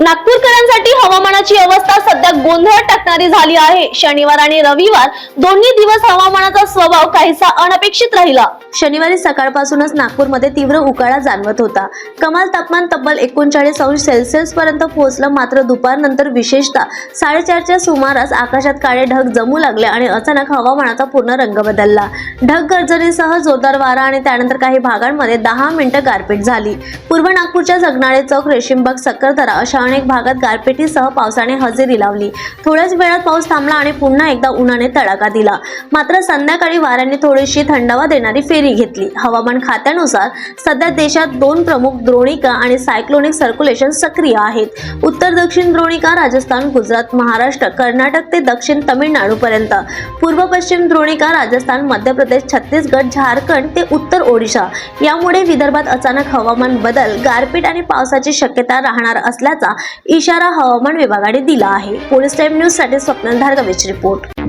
नागपूरकरांसाठी हवामानाची अवस्था सध्या गोंधळ टाकणारी झाली आहे. शनिवार आणि रविवार दोन्ही दिवस हवामानाचा स्वभाव काहीसा अनपेक्षित राहिला. शनिवारी सकाळपासूनच नागपूरमध्ये तीव्र उकाळा जाणवत होता. कमाल तापमान तब्बल एकोणचाळीस अंश सेल्सिअस पर्यंत पोहोचलं मात्र दुपारनंतर विशेषतः साडेचारच्या सुमारास आकाशात काळे ढग जमू लागले आणि अचानक हवामानाचा पूर्ण रंग बदलला. ढग गर्जनेसह जोरदार वारा आणि त्यानंतर काही भागांमध्ये दहा मिनिटं गारपीट झाली. पूर्व नागपूरच्या जगनाळे चौक रेशीमबाग सक्करदरा अशा अनेक भागात गारपिटीसह पावसाने हजेरी लावली. थोड्याच वेळात पाऊस थांबला आणि पुन्हा एकदा उन्हाने तडाखा दिला. मात्र संध्याकाळी वाऱ्याने थोडीशी थंडावा देणारी फेरी घेतली. हवामान खात्यानुसार सध्या देशात दोन प्रमुख द्रोणिका आणि सायक्लोनिक सर्क्युलेशन सक्रिय आहेत. उत्तर दक्षिण द्रोणिका राजस्थान गुजरात महाराष्ट्र कर्नाटक ते दक्षिण तामिळनाडू पर्यंत पूर्व पश्चिम द्रोणिका राजस्थान मध्य प्रदेश छत्तीसगड झारखंड ते उत्तर ओडिशा. यामुळे विदर्भात अचानक हवामान बदल गारपीट आणि पावसाची शक्यता राहणार असल्याचा इशारा हवामान विभाग आघाडी दिला आहे. पोलीस टाईम न्यूजसाठी स्वप्नाल धारगवेची रिपोर्ट.